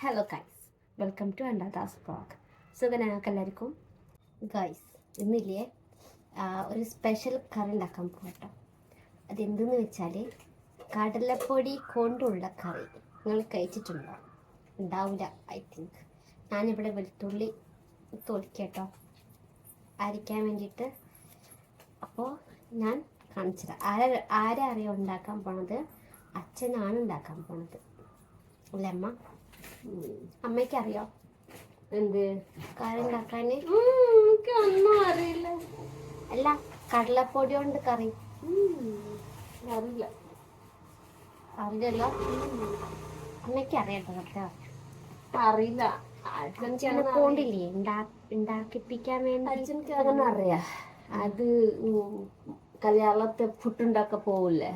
Hello guys welcome to അണ്ടാദാസ് blog സുഖന എല്ലാവർക്കും ഗൈസ് ഇന്നില്ലേ ഒരു സ്പെഷ്യൽ കറി ഉണ്ടാക്കാൻ പോകട്ടോ അതെന്തെന്ന് വെച്ചാൽ കടലപ്പൊടി കൊണ്ടുള്ള കറി. നിങ്ങൾ കഴിച്ചിട്ടുണ്ടോ? ഉണ്ടാവില്ല ഐ തിങ്ക് ഞാനിവിടെ വെളുത്തുള്ളി തൊലിക്കട്ടോ അരിക്കാൻ വേണ്ടിയിട്ട്. അപ്പോൾ ഞാൻ കാണിച്ചത്. ആര ആരെ അറിയാം ഉണ്ടാക്കാൻ പോണത്? അച്ഛനാണ് ഉണ്ടാക്കാൻ പോണത്. അല്ലേ അമ്മ? ഉം. അമ്മയ്ക്ക് അറിയോ എന്ത് കറി ഉണ്ടാക്കാൻ എനിക്കൊന്നും അറിയില്ല. അല്ല കടലപ്പൊടി കൊണ്ട് കറി. അറിയില്ല. അറിയില്ലല്ലോ അമ്മയ്ക്ക് അറിയട്ടോ കേട്ടോ അറിയില്ല കൊണ്ടില്ലേ ഉണ്ടാ- ഉണ്ടാക്കിപ്പിക്കാൻ വേണ്ടി. അങ്ങനെ അറിയാ. അത് കല്യാണത്തെ ഫുഡ് ഉണ്ടാക്കാൻ പോവില്ലേ.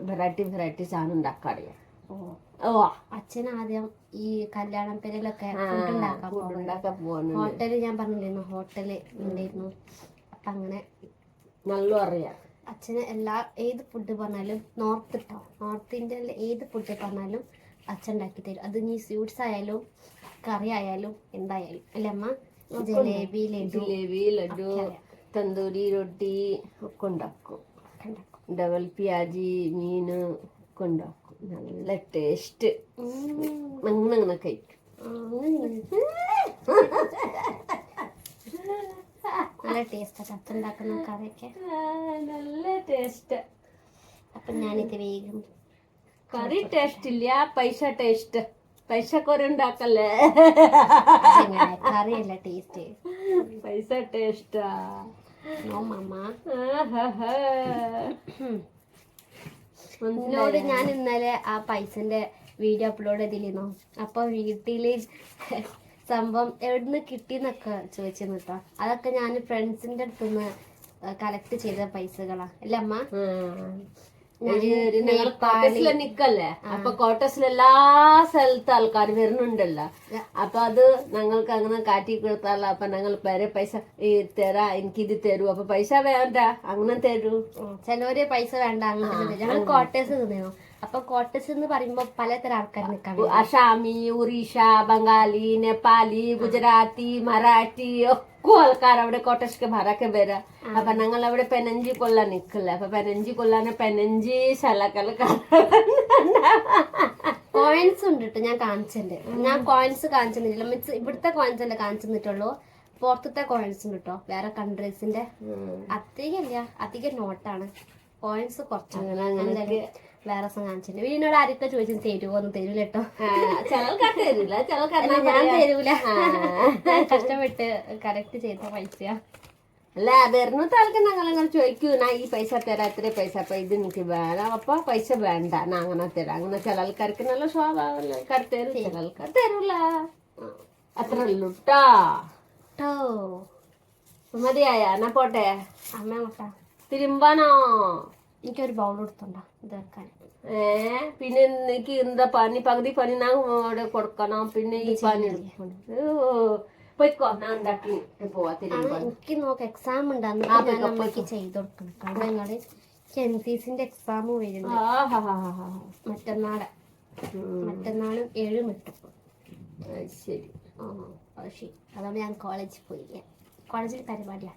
വെറൈറ്റി വെറൈറ്റി സാധനം ഉണ്ടാക്കാൻ അറിയാം ഓ അച്ഛൻ ആദ്യം ഈ കല്യാണം പേരിലൊക്കെ ഫുഡ് ഉണ്ടാക്കാൻ പോകും ഹോട്ടലിൽ ഞാൻ പറഞ്ഞിരുന്നു ഹോട്ടൽ ഉണ്ടായിരുന്നു. അപ്പൊ അങ്ങനെ നല്ല അറിയാം. അച്ഛന് എല്ലാ ഏത് ഫുഡ് പറഞ്ഞാലും നോർത്ത് ഇട്ടോ നോർത്ത് ഇന്ത്യയിലെ ഏത് ഫുഡ് പറഞ്ഞാലും അച്ഛൻ ഉണ്ടാക്കി തരും. അത് നീ സ്വീറ്റ്സ് ആയാലും കറി ആയാലും എന്തായാലും. അല്ലേ അമ്മ? ജലേബി ലഡു ജിലേബി ലഡു തന്തൂരി റൊട്ടി ഒക്കെ ഉണ്ടാക്കും. ഡബൽ പിയാജി മീന് ഒക്കെ ഉണ്ടാക്കും. നല്ല ടേസ്റ്റ് അങ്ങനെ കഴിക്കും. നല്ല ടേസ്റ്റ് അച്ഛൻ ഉണ്ടാക്കുന്ന കറിയൊക്കെ. നല്ല ടേസ്റ്റ് അപ്പം ഞാനിത് വേഗം കറി ടേസ്റ്റ് ഇല്ല പൈസ ടേസ്റ്റ് പൈസ കുറെ ഉണ്ടാക്കല്ലേ? കറിയല്ല ടേസ്റ്റ് പൈസ ടേസ്റ്റാ മമ്മ. എന്നോട് ഞാൻ ഇന്നലെ ആ പൈസന്റെ വീഡിയോ അപ്ലോഡ് ചെയ്തിരുന്നു. അപ്പൊ വീട്ടിൽ സംഭവം എവിടുന്ന് കിട്ടിന്നൊക്കെ ചോദിച്ചിരുന്നു കേട്ടോ അതൊക്കെ ഞാൻ ഫ്രണ്ട്സിന്റെ അടുത്തുനിന്ന് കളക്ട് ചെയ്ത പൈസകളാ. അല്ലേ അമ്മ? നിക്കല്ലേ? അപ്പൊ ക്വാർട്ടേഴ്സിൽ എല്ലാ സ്ഥലത്ത് ആൾക്കാർ വരുന്നുണ്ടല്ലോ. അപ്പൊ അത് ഞങ്ങൾക്ക് അങ്ങനെ കാറ്റി കൊടുത്താലോ അപ്പൊ ഞങ്ങൾ പേരെ പൈസ ഈ തരാ എനിക്ക് ഇത് തരൂ. അപ്പൊ പൈസ വേണ്ട അങ്ങനെ തരൂ. ചിലവര് പൈസ വേണ്ട അങ്ങനെ ഞങ്ങൾ ക്വാർട്ടേഴ്സ് നിന്നു അപ്പൊ കോട്ടസ് എന്ന് പറയുമ്പോ പലതരം ആൾക്കാർ നിക്കാം. അസാമി ഒറീഷ ബംഗാളി നേപ്പാളി ഗുജറാത്തി മറാഠി ഒക്കെ ആൾക്കാർ അവിടെ കോട്ടസ്ക്ക് ഭരക്കെ വരാ. അപ്പൊ ഞങ്ങൾ അവിടെ പെനഞ്ചി കൊല്ല നിക്കല്ലേ അപ്പൊ പെനഞ്ചി കൊള്ളാന് പെനഞ്ചി ശലക്കലക്കാർ കോയിൻസ് ഉണ്ട് കേട്ടോ ഞാൻ കാണിച്ചിട്ടുണ്ട് ഞാൻ കോയിൻസ് കാണിച്ചിട്ടില്ല മീൻസ് ഇവിടുത്തെ കോയിൻസ് അല്ലേ കാണിച്ചിട്ടുള്ളൂ പുറത്തത്തെ കോയിൻസ് ഉണ്ട് കേട്ടോ വേറെ കൺട്രീസിന്റെ അധികമില്ല. അധികം നോട്ടാണ് കോയിൻസ് എന്തായാലും വേറെ ദിവസം കാണിച്ചിട്ടുണ്ട് വീടിനോട് ആരൊക്കെ ചോദിച്ചു തരുമോ എന്ന് തരൂല കേട്ടോ ഞാൻ തരൂല. കഷ്ടപ്പെട്ട് കറക്റ്റ് ചെയ്ത പൈസ അല്ല വരുന്നത്തെ ആൾക്ക് ഞങ്ങൾ അങ്ങനെ ചോദിക്കൂ നാ ഈ പൈസ തരാം ഇത്ര പൈസ അപ്പൊ ഇത് എനിക്ക് വേണം. അപ്പൊ പൈസ വേണ്ട. നാ അങ്ങനെ തരാം. അങ്ങനെ ചില ആൾക്കാർക്ക് നല്ല സ്വഭാവമല്ല ആൾക്കാർ തരും ചില ആൾക്കാർ തരൂല. അത്ര കേട്ടോ മതിയായ? എന്നാ പോട്ടെ. അമ്മ തിരുമ്പാനോ? എനിക്കൊരു ബൗൾ എടുത്തുണ്ടോ ഇത് വെക്കാൻ. ഏ പിന്നെ എനിക്ക് എന്താ പനി? പകുതി പനി ഞാൻ അവിടെ കൊടുക്കണം. പിന്നെ ഈ പനി പോയിക്കോ. ഞാൻ ഉണ്ടാക്കി പോവാ എനിക്ക് നോക്ക് എക്സാം ഉണ്ട്. അന്ന് ഞാൻ അമ്മയ്ക്ക് ചെയ്ത് കൊടുക്കണം. കാരണം ഞങ്ങൾ എൻ സി സിന്റെ എക്സാം വരുന്നുണ്ട്. മറ്റന്നാളെ. മറ്റന്നാളും ഏഴും അത് ശരി. ആ. ശരി. അതുകൊണ്ട് ഞാൻ കോളേജിൽ പോയില്ല കോളേജിൽ പരിപാടിയാ.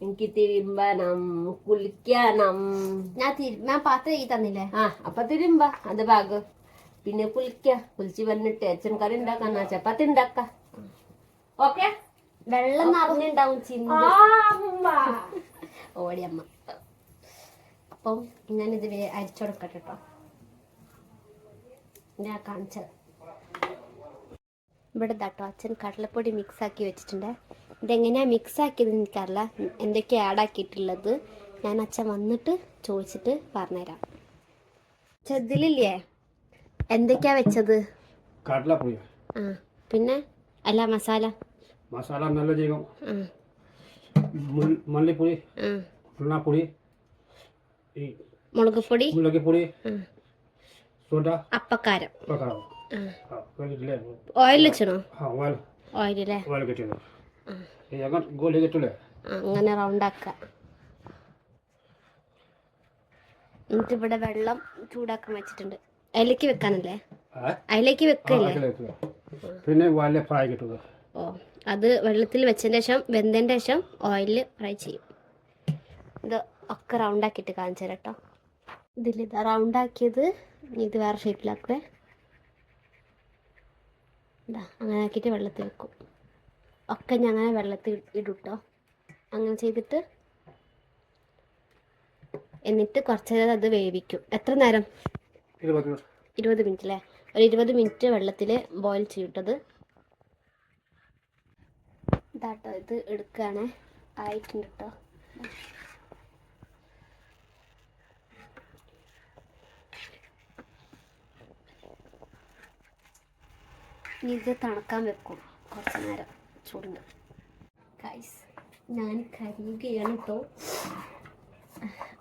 എനിക്ക് തിരുമ്പണം കുളിക്കണം. ഞാൻ തിരി ഞാൻ പാത്രം ഈ തന്നില്ലേ? ആ അപ്പൊ തിരുമ്പ അത് ഭാഗം പിന്നെ കുളിക്ക കുളിച്ച് വന്നിട്ട് അച്ഛൻ കറി ഉണ്ടാക്കാം ചപ്പാത്തി ഉണ്ടാക്ക ഓക്കെ? വെള്ളം നിറഞ്ഞുണ്ടാവും ഓടിയമ്മ അപ്പം ഞാനിത് അരിച്ചുകൊടുക്കട്ടെ കേട്ടോ ഞാൻ കാണിച്ചത്. ഇവിടെ ദാട്ടോ അച്ഛൻ കടലപ്പൊടി മിക്സ് ആക്കി വെച്ചിട്ടുണ്ട്. ഇതെങ്ങനെയാ മിക്സ് ആക്കിയത് എനിക്കറിയില്ല. എന്തൊക്കെ ആഡ് ആക്കിയിട്ടുള്ളത്? ഞാൻ അച്ഛൻ വന്നിട്ട് ചോദിച്ചിട്ട് പറഞ്ഞുതരാം. ചെതിലില്ലേ എന്തൊക്കെയാ വെച്ചത്? കടലപ്പൊടി ആ പിന്നെ? അല്ല മസാല. മസാല നല്ല ജീവം മല്ലിപ്പൊടി ആ. മുളക് ഈ മുളക് പൊടി സോഡ അപ്പക്കാരം. ഓയിൽ വെച്ചണോ? ഓയിൽ ഓയിൽ അല്ലേ ഓയിൽ കിട്ടിയത് ഗോലി റൗണ്ട് ആക്ക അങ്ങനെ എന്നിട്ട് ഇവിടെ വെള്ളം ചൂടാക്കാൻ വെച്ചിട്ടുണ്ട്. അതിലേക്ക് വെക്കാനല്ലേ? അതിലേക്ക് വെക്കല്ലേ? അതിൽ വെക്കുക. പിന്നെ വല്ല ഫ്രൈ കിട്ടുക ഓ അത് വെള്ളത്തിൽ വെച്ചതിന് ശേഷം വെന്തതിന്റെ ശേഷം ഓയിലിൽ ഫ്രൈ ചെയ്യും. ഇത് ഒക്കെ റൗണ്ടാക്കിയിട്ട് കാണിച്ചു തരാം കേട്ടോ ഇതിൽ ഇത് റൗണ്ടാക്കിയത് ഇത് വേറെ ഷേപ്പിലാക്കുവേ ഇതാ അങ്ങനെ ആക്കിയിട്ട് വെള്ളത്തിൽ വെക്കും. ഒക്കെ ഞങ്ങളെ വെള്ളത്തിൽ ഇടും കേട്ടോ അങ്ങനെ ചെയ്തിട്ട് എന്നിട്ട് കുറച്ച് നേരം അത് വേവിക്കും. എത്ര നേരം? ഇരുപത് മിനിറ്റ്. അല്ലേ ഒരു ഇരുപത് മിനിറ്റ് വെള്ളത്തിൽ ബോയിൽ ചെയ്തിട്ടത് ഇതാട്ടോ ഇത് എടുക്കുകയാണ് ആയിട്ടുണ്ട് കേട്ടോ ഇത് തണുക്കാൻ വെക്കും കുറച്ച് നേരം. ചൂടുണ്ട് കൈസ് ഞാൻ കരിയുകയാണ് കേട്ടോ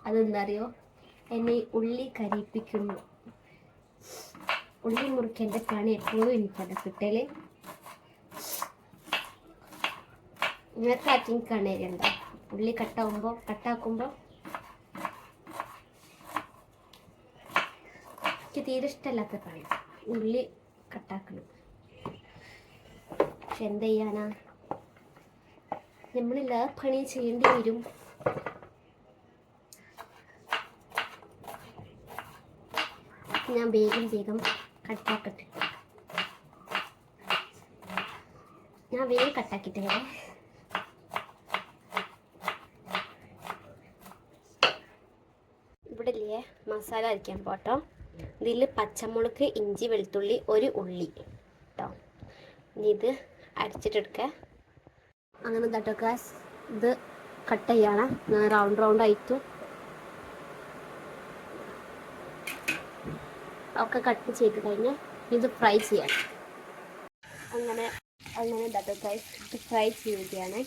അതെന്താ അറിയോ എന്നെ ഉള്ളി കരിയിപ്പിക്കുന്നു. ഉള്ളി മുറിക്കേണ്ട പണി എപ്പോഴും എനിക്കത് കിട്ടൽ? നിങ്ങൾക്ക് ആറ്റിങ് കണ്ണേരുണ്ടോ ഉള്ളി കട്ടാവുമ്പോൾ കട്ടാക്കുമ്പോൾ എനിക്ക് തീരെ ഇഷ്ടമല്ലാത്ത പണി ഉള്ളി കട്ടാക്കണം. പക്ഷെ എന്ത് ചെയ്യാനാ? പണി ചെയ്യേണ്ടി വരും. ഞാൻ വേഗം വേഗം കട്ടാക്കട്ടെ. ഞാൻ വേഗം കട്ടാക്കിയിട്ട് വരാം ഇവിടെ ഇല്ലേ മസാല അരയ്ക്കാൻ പോട്ടോ. ഇതിൽ പച്ചമുളക് ഇഞ്ചി വെളുത്തുള്ളി ഒരു ഉള്ളി കേട്ടോ ഇനി ഇത് അരച്ചിട്ടെടുക്കുക അങ്ങനെ തട്ടൊക്കെ ഇത് കട്ട് ചെയ്യണം. റൗണ്ട് റൗണ്ട് ആയിട്ടു. ഒക്കെ കട്ട് ചെയ്ത് കഴിഞ്ഞ് ഇത് ഫ്രൈ ചെയ്യണം. അങ്ങനെ അങ്ങനെ ഇത് ഫ്രൈ ചെയ്യുകയാണ്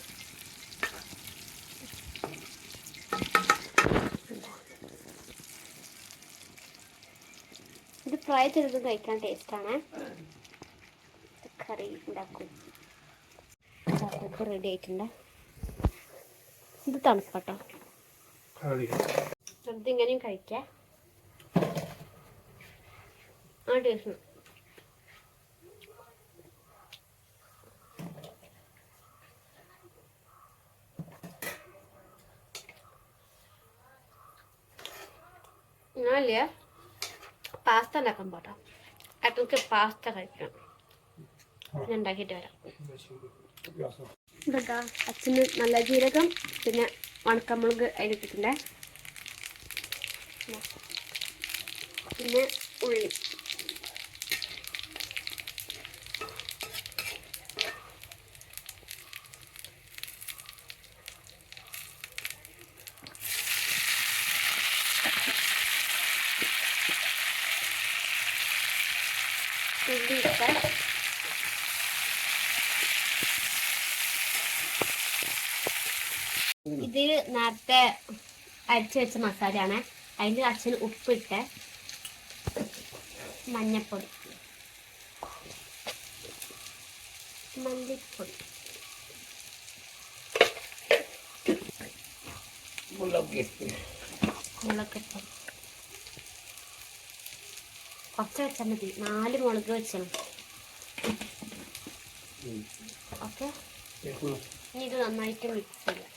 ഇത് ഫ്രൈ ചെയ്തത് കഴിക്കാൻ ടേസ്റ്റാണ് കറി ഉണ്ടാക്കും. ഇതൊക്കെ റെഡി ആയിട്ടുണ്ട്. ഇത് തണുപ്പട്ടോ. ഇതിങ്ങനെയും കഴിക്കാം. ആ ടേസ്റ്റ് ഞാനില്ലേ പാസ്ത ഉണ്ടാക്കാൻ പോട്ടോ. ഏട്ടർക്ക് പാസ്ത കഴിക്കണം. ഞാൻ ഉണ്ടാക്കിയിട്ട് വരാം. ഇതാ അച്ഛന് നല്ല ജീരകം പിന്നെ ഉണക്കമുളക് അതിലിട്ടിട്ടുണ്ട്. പിന്നെ ഉള്ളി. ഉള്ളി ഇട്ട് ഇത് നേരത്തെ അരച്ച് വെച്ച മസാലയാണ്. അതിന്റെ അച്ഛൻ ഉപ്പിട്ട് മഞ്ഞപ്പൊടി. മല്ലിപ്പൊടി. മുളക് പൊടി കുറച്ച് വെച്ചാൽ മതി. നാല് മുളക് വെച്ചാൽ ഓക്കെ? ഇനി ഇത് നന്നായിട്ട് മിക്സ് ചെയ്യാം.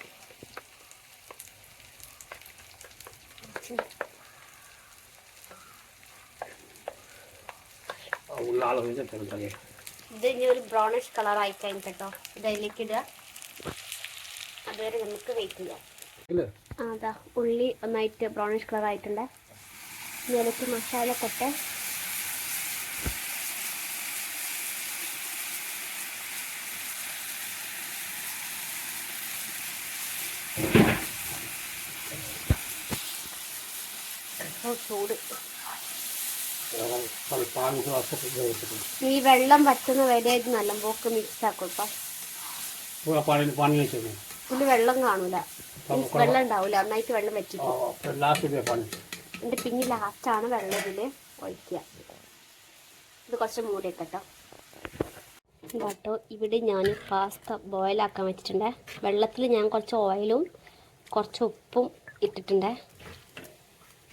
ഇത് ഇനി ഒരു ബ്രൗണിഷ് കളർ ആയി കഴിഞ്ഞിട്ട്? കേട്ടോ ഇത് അതിലേക്ക് ഇടുക. അതുവരെ നമുക്ക് വെയിറ്റ് ചെയ്യാം. അതാ ഉള്ളി ഒന്നായിട്ട് ബ്രൗണിഷ് കളർ ആയിട്ടുണ്ട്. ഇനി അതിലേക്ക് മസാല കൊട്ടെ ഓ, ചൂട് ഈ വെള്ളം വറ്റുന്ന വരെ നല്ല പോക്ക് മിക്സ് ആക്കും ഇപ്പം വെള്ളം കാണൂല. വെള്ളം ഉണ്ടാവില്ല നന്നായിട്ട് വെള്ളം പറ്റിക്കും എന്റെ പിന്നെ ആണ് വെള്ളം ഇതിൽ ഒഴിക്കുക. ഇത് കുറച്ച് മൂടിയൊക്കെ ട്ടോ ഇവിടെ ഞാൻ പാസ്ത ബോയിലാക്കാൻ വെച്ചിട്ടുണ്ട്. വെള്ളത്തിൽ ഞാൻ കുറച്ച് ഓയിലും കുറച്ച് ഉപ്പും ഇട്ടിട്ടുണ്ട്.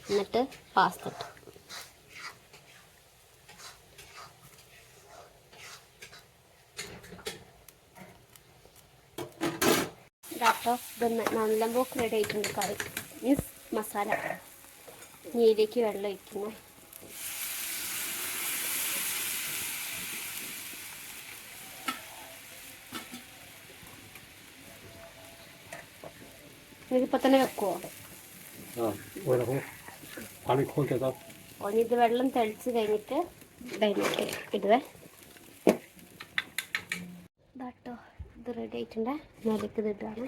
എന്നിട്ട് പാസ്ത ഇട്ടു. നോക്കാം കേട്ടോ ഇതൊന്ന് നല്ലമ്പോക്ക് റെഡി ആയിട്ടുണ്ട് കറി. മീൻസ് മസാല. നീലേക്ക് വെള്ളം ഒഴിക്കുന്നു. ഇതിപ്പോൾ തന്നെ വെക്കുമോ ഇത് വെള്ളം തെളിച്ച് കഴിഞ്ഞിട്ട് ഇടുവേ. ഇത് റെഡി ആയിട്ടുണ്ട്. നിലയ്ക്ക് ഇതിട്ടാണ്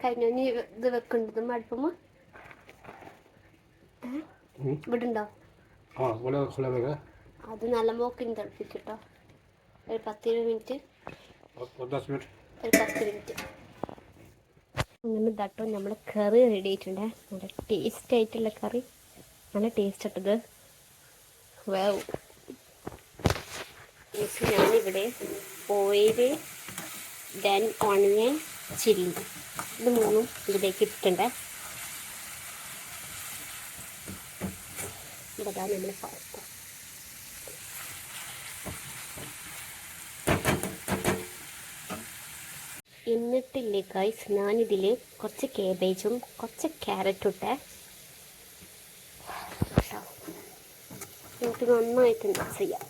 കഴിഞ്ഞ? ഇത് വെക്കുന്നുണ്ട് മടുപ്പുമ്പോ ഇവിടെ അത് നല്ല മോക്കിന് തിളപ്പിക്കട്ടോ. ഒരു പത്തിരുപത് മിനിറ്റ്. ഒരു പത്ത് മിനിറ്റ്. അങ്ങനെ തട്ടോ നമ്മൾ കറി റെഡി ആയിട്ടുണ്ട്. നല്ല ടേസ്റ്റ് ആയിട്ടുള്ള കറി. നല്ല ടേസ്റ്റ് ഇട്ടത് വേവ് എന്നിട്ട് ഞാനിവിടെ ഓയിൽ ദെൻ ഓണിയൻ ചില്ലി ഇത് മൂന്നും ഇതിലേക്ക് ഇട്ടിട്ടുണ്ട്. ഇതാ നമ്മൾ പാസ്ത എന്നിട്ടില്ലേ ഗൈസ് ഞാനിതിൽ കുറച്ച് കേബേജും കുറച്ച് ക്യാരറ്റും ഇട്ടേ കേട്ടോ. എന്നിട്ട് നന്നായിട്ട് മിക്സ് ചെയ്യാം.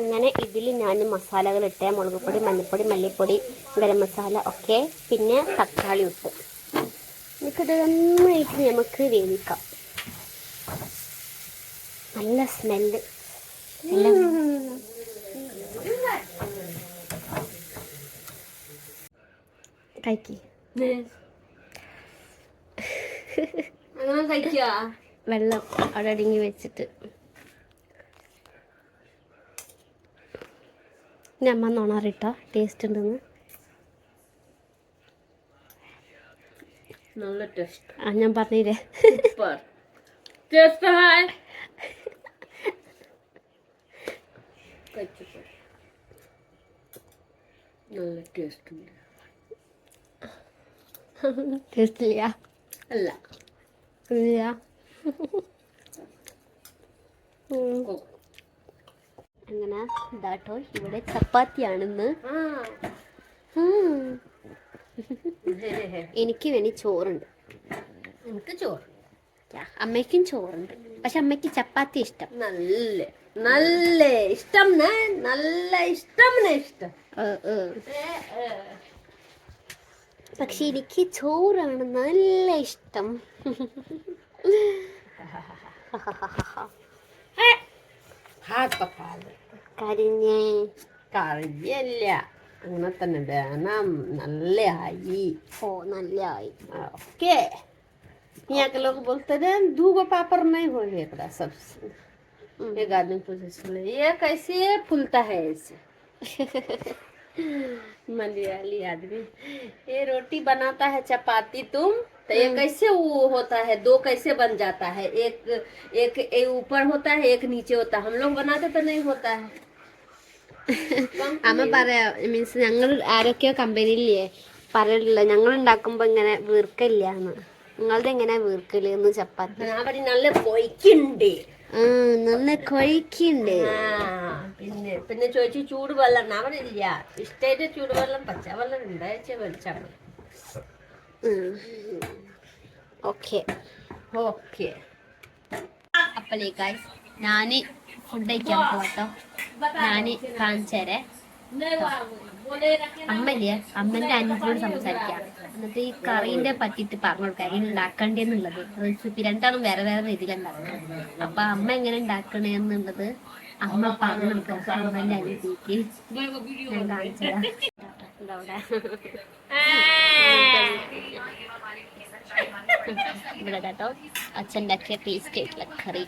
അങ്ങനെ ഇതിൽ ഞാൻ മസാലകൾ ഇട്ട് മുളക് പൊടി മഞ്ഞൾപ്പൊടി മല്ലിപ്പൊടി ഗരം മസാല ഒക്കെ പിന്നെ തക്കാളി ഇട്ട്. എനിക്കിത് നന്നായിട്ട് നമുക്ക് വേവിക്കാം. നല്ല സ്മെല്ല്. കഴിക്കേ. വെള്ളം അവിടെ അടങ്ങി വെച്ചിട്ട്. ഞാൻ അമ്മ നോണാറിട്ടോ ടേസ്റ്റ് ഉണ്ടെന്ന്. നല്ല ടേസ്റ്റ് ആ ഞാൻ പറഞ്ഞില്ലേ? ടേസ്റ്റ് ഹായ് നല്ല ടേസ്റ്റ് ഉണ്ട്. ടേസ്റ്റ് ഇല്ല അല്ല ഇല്ല. അങ്ങനെ ഇതാട്ടോ ഇവിടെ ചപ്പാത്തിയാണെന്ന്. എനിക്ക് വേണ്ടി ചോറുണ്ട്. എനിക്ക് ചോറ്. യാ, അമ്മയ്ക്കും ചോറുണ്ട്. പക്ഷെ അമ്മയ്ക്ക് ചപ്പാത്തി ഇഷ്ടം. നല്ല നല്ല. ഇഷ്ടം നല്ല ഇഷ്ടം ഇഷ്ടം. പക്ഷെ എനിക്ക് ചോറാണ് നല്ല ഇഷ്ടം കരിഞ്ഞേ കറിയല്ല അങ്ങനെ തന്നെ വേണം നല്ല ആയി ഓ നല്ല ആയി ओके यहाँ के लोग बोलते हैं दू गो पापड़ नहीं हो एकरा सब एक आदमी पूछे सुने ये कैसे फूलता है ऐसे मलयाली आदमी ये रोटी बनाता है चपाती तुम तो ये कैसे वो होता है दो कैसे बन जाता है एक एक एक ऊपर होता है एक नीचे होता है हम लोग बनाते तो नहीं होता है അമ്മ പറയാ മീൻസ് ഞങ്ങൾ ആരൊക്കെയോ കമ്പനിയില്ലേ പറയില്ല ഞങ്ങൾ ഉണ്ടാക്കുമ്പോ ഇങ്ങനെ വീർക്കില്ല എന്ന് നിങ്ങളത് എങ്ങനെയാ വീർക്കല് എന്ന് ചപ്പാത്തി അവിടെ നല്ല പൊയ്ക്കുണ്ട് ആ നല്ല കൊഴിക്കുണ്ട്. പിന്നെ പിന്നെ ചോദിച്ചു ചൂടുവെള്ളം അവനില്ല ഇഷ്ടമായിട്ട് ചൂടുവെള്ളം പച്ചവെള്ളം ഉണ്ടായിച്ച വെളിച്ചാൽ മതി. ഓക്കെ. ഓക്കെ. അപ്പലേക്കായി ഞാൻ ഫുഡ് കഴിക്കാൻ പോട്ടോ ഞാൻ കാണിച്ചേരെ അമ്മല്ലേ അമ്മന്റെ അനിയത്തിനോട് സംസാരിക്കാം എന്നിട്ട് ഈ കറീന്റെ പറ്റിയിട്ട് പറഞ്ഞു കൊടുക്കാം എങ്ങനെ ഉണ്ടാക്കണ്ടേന്നുള്ളത് റെസിപ്പി രണ്ടാളും വേറെ വേറെ രീതിയിലുണ്ടാക്കുന്നത് അപ്പൊ അമ്മ എങ്ങനെ ഉണ്ടാക്കണേന്നുള്ളത് അമ്മ പറഞ്ഞു കൊടുക്കാം അമ്മന്റെ അനുഭവിക്ക് ഞാൻ കാണിച്ചതാ. ഇവിടെ കേട്ടോ അച്ഛൻ ഉണ്ടാക്കിയ ടേസ്റ്റ് ആയിട്ടുള്ള കറി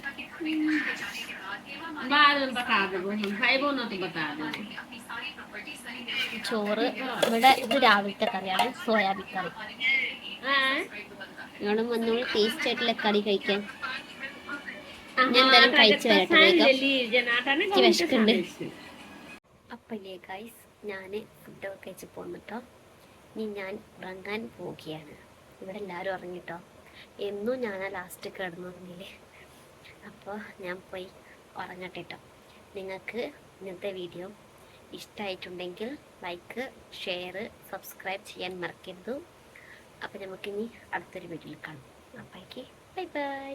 ചോറ് ഇവിടെ ഇത് രാവിലത്തെ കറിയാണ് സോയാബീൻ കറി. നിങ്ങളും വന്നോളൂ ടേസ്റ്റ് ആയിട്ടുള്ള കറി കഴിക്കാൻ. ഞാൻ എന്തായാലും കഴിച്ചു വരട്ടെ വിശക്കുണ്ട് എനിക്ക് ഇല്ലേ ഗൈസ് ഞാൻ ഫുഡൊക്കെ കഴിച്ച് പോന്നിട്ടോ ഇനി ഞാൻ ഉറങ്ങാൻ പോവുകയാണ്. ഇവിടെ എല്ലാവരും ഉറങ്ങിട്ടോ? എന്നും ഞാൻ ലാസ്റ്റ് കിടന്നുറങ്ങില്ലേ അപ്പോൾ ഞാൻ പോയി ഉറങ്ങട്ടെ കേട്ടോ നിങ്ങൾക്ക് ഇന്നത്തെ വീഡിയോ ഇഷ്ടമായിട്ടുണ്ടെങ്കിൽ ലൈക്ക് ഷെയർ സബ്സ്ക്രൈബ് ചെയ്യാൻ മറക്കരുത്. അപ്പോൾ നമുക്കിനി അടുത്തൊരു വീഡിയോയിൽ കാണാം. അപ്പോഴേക്ക് ബൈ ബൈ